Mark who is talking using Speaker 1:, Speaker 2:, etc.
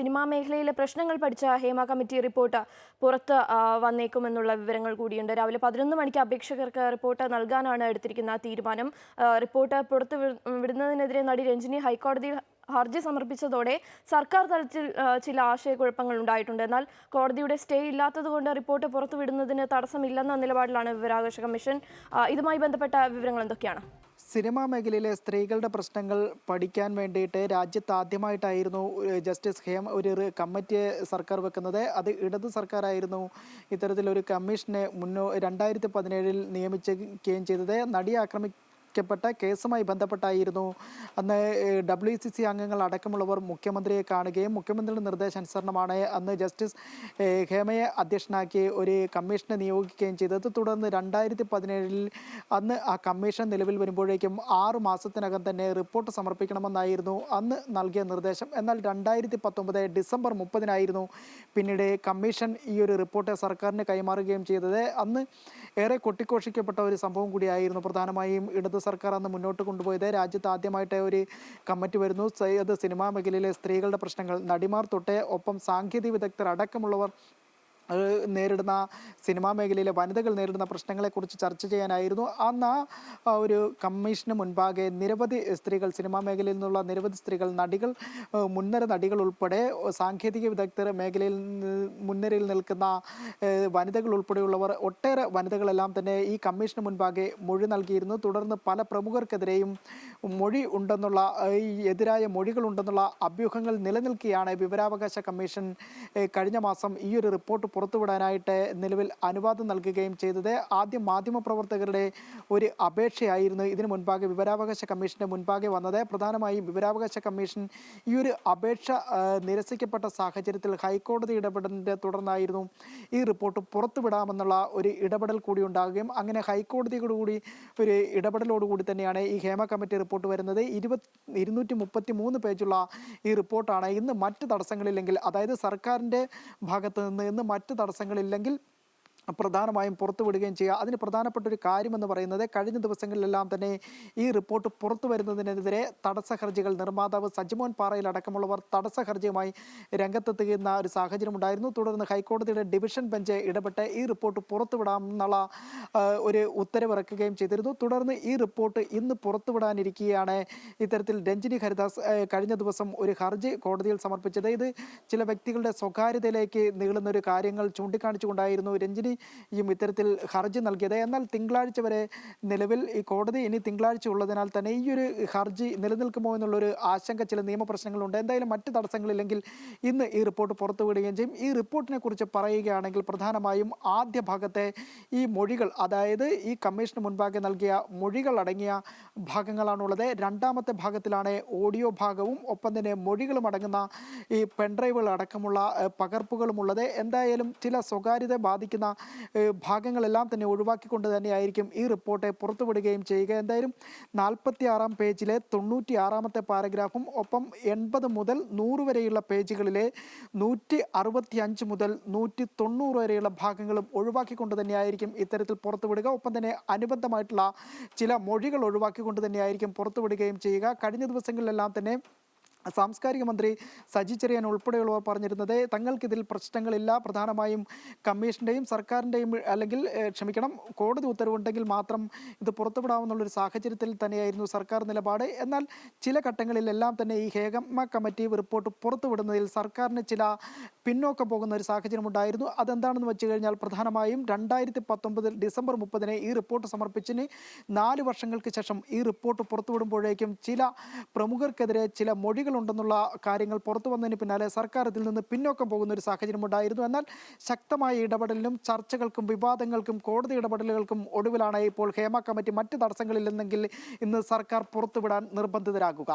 Speaker 1: Cinema മേഖലയിലെ പ്രശ്നങ്ങൾ പഠിച്ച ഹേമ കമ്മിറ്റി റിപ്പോർട്ട് പുറത്ത് വന്നേക്കുമെന്നുള്ള വിവരങ്ങൾ കൂടിയുണ്ട്. രാവിലെ പതിനൊന്ന് മണിക്ക് അപേക്ഷകർക്ക് റിപ്പോർട്ട് നൽകാനാണ് എടുത്തിരിക്കുന്ന തീരുമാനം. റിപ്പോർട്ട് പുറത്ത് വിടുന്നതിനെതിരെ നടി രഞ്ജിനി ഹൈക്കോടതിയിൽ ഹർജി സമർപ്പിച്ചതോടെ സർക്കാർ തലത്തിൽ ചില ആശയക്കുഴപ്പങ്ങൾ ഉണ്ടായിട്ടുണ്ട്. എന്നാൽ കോടതിയുടെ സ്റ്റേ ഇല്ലാത്തതുകൊണ്ട് റിപ്പോർട്ട് പുറത്തുവിടുന്നതിന് തടസ്സമില്ലെന്ന നിലപാടിലാണ് വിവരാവകാശ കമ്മീഷൻ. ഇതുമായി ബന്ധപ്പെട്ട വിവരങ്ങൾ എന്തൊക്കെയാണ്?
Speaker 2: സിനിമാ മേഖലയിലെ സ്ത്രീകളുടെ പ്രശ്നങ്ങൾ പഠിക്കാൻ വേണ്ടിയിട്ട് രാജ്യത്ത് ആദ്യമായിട്ടായിരുന്നു ജസ്റ്റിസ് ഹേം ഒരു കമ്മിറ്റി സർക്കാർ വെക്കുന്നത്. അത് ഇടത് സർക്കാരായിരുന്നു ഇത്തരത്തിലൊരു കമ്മീഷനെ മുന്നോ രണ്ടായിരത്തി പതിനേഴിൽ നിയമിക്കുകയും ചെയ്തത്. നടിയെ ആക്രമിക്കപ്പെട്ട കേസുമായി ബന്ധപ്പെട്ടായിരുന്നു. അന്ന് ഡബ്ല്യു സി സി അംഗങ്ങൾ അടക്കമുള്ളവർ മുഖ്യമന്ത്രിയെ കാണുകയും മുഖ്യമന്ത്രിയുടെ നിർദ്ദേശാനുസരണമാണ് അന്ന് ജസ്റ്റിസ് ഹേമയെ അധ്യക്ഷനാക്കി ഒരു കമ്മീഷനെ നിയോഗിക്കുകയും ചെയ്തത്. തുടർന്ന് രണ്ടായിരത്തി പതിനേഴിൽ അന്ന് ആ കമ്മീഷൻ നിലവിൽ വരുമ്പോഴേക്കും ആറ് മാസത്തിനകം തന്നെ റിപ്പോർട്ട് സമർപ്പിക്കണമെന്നായിരുന്നു അന്ന് നൽകിയ നിർദ്ദേശം. എന്നാൽ രണ്ടായിരത്തി പത്തൊമ്പത് ഡിസംബർ മുപ്പതിനായിരുന്നു പിന്നീട് കമ്മീഷൻ ഈ ഒരു റിപ്പോർട്ട് സർക്കാരിന് കൈമാറുകയും ചെയ്തത്. അന്ന് ഏറെ കൊട്ടിഘോഷിക്കപ്പെട്ട ഒരു സംഭവം കൂടിയായിരുന്നു. പ്രധാനമായും ഇടത് സർക്കാർ അന്ന് മുന്നോട്ട് കൊണ്ടുപോയത്. രാജ്യത്ത് ആദ്യമായിട്ട് ഒരു കമ്മിറ്റി വരുന്നു. അത് സിനിമാ മേഖലയിലെ സ്ത്രീകളുടെ പ്രശ്നങ്ങൾ. നടിമാർ തൊട്ടേ ഒപ്പം സാങ്കേതിക വിദഗ്ധർ അടക്കമുള്ളവർ നേരിടുന്ന സിനിമാ മേഖലയിലെ വനിതകൾ നേരിടുന്ന പ്രശ്നങ്ങളെക്കുറിച്ച് ചർച്ച ചെയ്യാനായിരുന്നു. അന്ന് ആ ഒരു കമ്മീഷന് മുൻപാകെ നിരവധി സ്ത്രീകൾ സിനിമാ മേഖലയിൽ നിന്നുള്ള നിരവധി സ്ത്രീകൾ നടികൾ മുൻനിര നടികൾ ഉൾപ്പെടെ സാങ്കേതിക വിദഗ്ധർ മേഖലയിൽ മുൻനിരയിൽ നിൽക്കുന്ന വനിതകൾ ഉൾപ്പെടെയുള്ളവർ ഒട്ടേറെ വനിതകളെല്ലാം തന്നെ ഈ കമ്മീഷന് മുൻപാകെ മൊഴി നൽകിയിരുന്നു. തുടർന്ന് പല പ്രമുഖർക്കെതിരെയും മൊഴി ഉണ്ടെന്നുള്ള ഈ എതിരായ മൊഴികളുണ്ടെന്നുള്ള അഭ്യൂഹങ്ങൾ നിലനിൽക്കുകയാണ് വിവരാവകാശ കമ്മീഷൻ കഴിഞ്ഞ മാസം ഈ ഒരു റിപ്പോർട്ട് പുറത്തുവിടാനായിട്ട് നിലവിൽ അനുവാദം നൽകുകയും ചെയ്തത്. ആദ്യം മാധ്യമപ്രവർത്തകരുടെ ഒരു അപേക്ഷയായിരുന്നു ഇതിനു മുൻപാകെ വിവരാവകാശ കമ്മീഷന് മുൻപാകെ വന്നത്. പ്രധാനമായും വിവരാവകാശ കമ്മീഷൻ ഈ ഒരു അപേക്ഷ നിരസിക്കപ്പെട്ട സാഹചര്യത്തിൽ ഹൈക്കോടതി ഇടപെടലിന്റെ തുടർന്നായിരുന്നു ഈ റിപ്പോർട്ട് പുറത്തുവിടാമെന്നുള്ള ഒരു ഇടപെടൽ കൂടി ഉണ്ടാകുകയും അങ്ങനെ ഹൈക്കോടതിയോട് കൂടി ഒരു ഇടപെടലോടുകൂടി തന്നെയാണ് ഈ ഹേമ കമ്മിറ്റി റിപ്പോർട്ട് വരുന്നത്. ഇരുപത് ഇരുന്നൂറ്റി മുപ്പത്തി മൂന്ന് പേജുള്ള ഈ റിപ്പോർട്ടാണ് ഇന്ന് മറ്റ് തടസ്സങ്ങളില്ലെങ്കിൽ അതായത് സർക്കാരിന്റെ ഭാഗത്ത് നിന്ന് ഇന്ന് മറ്റ് തടസ്സങ്ങളില്ലെങ്കിൽ പ്രധാനമായും പുറത്തുവിടുകയും ചെയ്യുക. അതിന് പ്രധാനപ്പെട്ട ഒരു കാര്യമെന്ന് പറയുന്നത് കഴിഞ്ഞ ദിവസങ്ങളിലെല്ലാം തന്നെ ഈ റിപ്പോർട്ട് പുറത്തു വരുന്നതിനെതിരെ തടസ്സ ഹർജികൾ നിർമ്മാതാവ് സജിമോൻ പാറയിൽ അടക്കമുള്ളവർ തടസ്സ ഹർജിയുമായി രംഗത്തെത്തുന്ന ഒരു സാഹചര്യം ഉണ്ടായിരുന്നു. തുടർന്ന് ഹൈക്കോടതിയുടെ ഡിവിഷൻ ബെഞ്ച് ഇടപെട്ട് ഈ റിപ്പോർട്ട് പുറത്തുവിടാമെന്നുള്ള ഒരു ഉത്തരവിറക്കുകയും ചെയ്തിരുന്നു. തുടർന്ന് ഈ റിപ്പോർട്ട് ഇന്ന് പുറത്തുവിടാനിരിക്കുകയാണ് ഇത്തരത്തിൽ രഞ്ജിനി ഹരിദാസ് കഴിഞ്ഞ ദിവസം ഒരു ഹർജി കോടതിയിൽ സമർപ്പിച്ചത്. ഇത് ചില വ്യക്തികളുടെ സ്വകാര്യതയിലേക്ക് നീളുന്ന ഒരു കാര്യങ്ങൾ ചൂണ്ടിക്കാണിച്ചുകൊണ്ടായിരുന്നു രഞ്ജിനിയും ഇത്തരത്തിൽ ഹർജി നൽകിയത്. എന്നാൽ തിങ്കളാഴ്ച വരെ നിലവിൽ ഈ കോടതി ഇനി തിങ്കളാഴ്ച ഉള്ളതിനാൽ തന്നെ ഈ ഒരു ഹർജി നിലനിൽക്കുമോ എന്നുള്ളൊരു ആശങ്ക ചില നിയമപ്രശ്നങ്ങളുണ്ട് എന്തായാലും മറ്റ് തടസ്സങ്ങളില്ലെങ്കിൽ ഇന്ന് ഈ റിപ്പോർട്ട് പുറത്തുവിടുകയും ചെയ്യും. ഈ റിപ്പോർട്ടിനെ കുറിച്ച് പറയുകയാണെങ്കിൽ പ്രധാനമായും ആദ്യ ഭാഗത്തെ ഈ മൊഴികൾ അതായത് ഈ കമ്മീഷന് മുൻപാകെ നൽകിയ മൊഴികൾ അടങ്ങിയ ഭാഗങ്ങളാണുള്ളത്. രണ്ടാമത്തെ ഭാഗത്തിലാണ് ഓഡിയോ ഭാഗവും ഒപ്പം തന്നെ മൊഴികളും അടങ്ങുന്ന ഈ പെൺഡ്രൈവുകൾ അടക്കമുള്ള പകർപ്പുകളുമുള്ളത്. എന്തായാലും ചില സ്വകാര്യത ബാധിക്കുന്ന ഭാഗങ്ങളെല്ലാം തന്നെ ഒഴിവാക്കിക്കൊണ്ട് തന്നെയായിരിക്കും ഈ റിപ്പോർട്ടെ പുറത്തുവിടുകയും ചെയ്യുക. എന്തായാലും നാൽപ്പത്തി ആറാം പേജിലെ തൊണ്ണൂറ്റി ആറാമത്തെ പാരഗ്രാഫും ഒപ്പം എൺപത് മുതൽ നൂറ് വരെയുള്ള പേജുകളിലെ നൂറ്റി അറുപത്തി അഞ്ച് മുതൽ നൂറ്റി തൊണ്ണൂറ് വരെയുള്ള ഭാഗങ്ങളും ഒഴിവാക്കിക്കൊണ്ട് തന്നെയായിരിക്കും ഇത്തരത്തിൽ പുറത്തുവിടുക. ഒപ്പം തന്നെ അനുബന്ധമായിട്ടുള്ള ചില മൊഴികൾ ഒഴിവാക്കിക്കൊണ്ട് തന്നെയായിരിക്കും പുറത്തുവിടുകയും ചെയ്യുക. കഴിഞ്ഞ ദിവസങ്ങളിലെല്ലാം തന്നെ സാംസ്കാരിക മന്ത്രി സജി ചെറിയാൻ ഉൾപ്പെടെയുള്ളവർ പറഞ്ഞിരുന്നത് തങ്ങൾക്കിതിൽ പ്രശ്നങ്ങളില്ല. പ്രധാനമായും കമ്മീഷന്റെയും സർക്കാരിന്റെയും അല്ലെങ്കിൽ ക്ഷമിക്കണം കോടതി ഉത്തരവുണ്ടെങ്കിൽ മാത്രം ഇത് പുറത്തുവിടാമെന്നുള്ളൊരു സാഹചര്യത്തിൽ തന്നെയായിരുന്നു സർക്കാർ നിലപാട്. എന്നാൽ ചില ഘട്ടങ്ങളിലെല്ലാം തന്നെ ഈ ഹേഗമ്മ കമ്മിറ്റി റിപ്പോർട്ട് പുറത്തുവിടുന്നതിൽ സർക്കാരിന് ചില പിന്നോക്കം പോകുന്ന ഒരു സാഹചര്യം ഉണ്ടായിരുന്നു അതെന്താണെന്ന് വെച്ച് കഴിഞ്ഞാൽ പ്രധാനമായും രണ്ടായിരത്തി പത്തൊമ്പതിൽ ഡിസംബർ മുപ്പതിന് ഈ റിപ്പോർട്ട് സമർപ്പിച്ചതിന് നാല് വർഷങ്ങൾക്ക് ശേഷം ഈ റിപ്പോർട്ട് പുറത്തുവിടുമ്പോഴേക്കും ചില പ്രമുഖർക്കെതിരെ ചില മൊഴികളുണ്ടെന്നുള്ള കാര്യങ്ങൾ പുറത്തു വന്നതിന് പിന്നാലെ സർക്കാർ ഇതിൽ നിന്ന് പിന്നോക്കം പോകുന്ന ഒരു സാഹചര്യം ഉണ്ടായിരുന്നു. എന്നാൽ ശക്തമായ ഇടപെടലിനും ചർച്ചകൾക്കും വിവാദങ്ങൾക്കും കോടതി ഇടപെടലുകൾക്കും ഒടുവിലാണ് ഇപ്പോൾ ഹേമ കമ്മിറ്റി മറ്റ് തടസ്സങ്ങളില്ലെന്നെങ്കിൽ ഇന്ന് സർക്കാർ പുറത്തുവിടാൻ നിർബന്ധിതരാകുക.